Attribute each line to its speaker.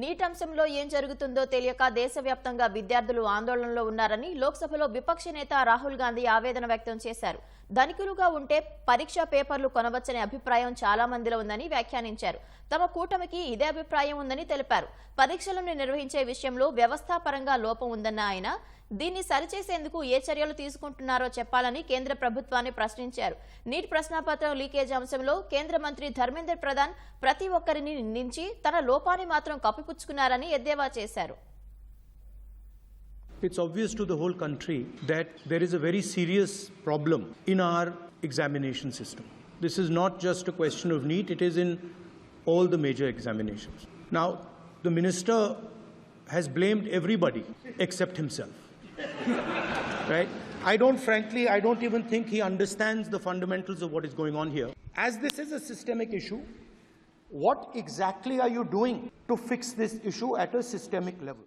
Speaker 1: Neat అంశంలో ఏం జరుగుతుందో తెలియక దేశవ్యాప్తంగా విద్యార్థులు ఆందోళనలో ఉన్నారని లోక్సభలో విపక్ష నేత రాహుల్ గాంధీ ఆవేదన వ్యక్తం చేశారు. ధనికులుగా ఉంటే పరీక్షా పేపర్లు కొనవచ్చనే అభిప్రాయం చాలా మందిలో ఉందని వ్యాఖ్యానించారు. తమ కూటమికి ఇదే అభిప్రాయం ఉందని తెలిపారు. పరీక్షలను నిర్వహించే విషయంలో వ్యవస్థాపరంగా లోపం ఉందన్న ఆయన దీన్ని సరిచేసేందుకు ఏ చర్యలు తీసుకుంటున్నారో చెప్పాలని కేంద్ర ప్రభుత్వాన్ని ప్రశ్నించారు. నీట్ ప్రశ్నాపత్రం లీకేజ్ అంశంలో కేంద్ర మంత్రి ధర్మేంద్ర ప్రధాన్ ప్రతి ఒక్కరిని నిందించి తన లోపాన్ని మాత్రం కప్పిపుచ్చుకున్నారని ఎద్దేవా చేశారు.
Speaker 2: It's obvious to the whole country that there is a very serious problem in our examination system. This is not just a question of NEET, it is in all the major examinations. Now, the minister has blamed everybody except himself. right? I don't, frankly, I don't even think he understands the fundamentals of what is going on here. As this is a systemic issue, what exactly are you doing to fix this issue at a systemic level?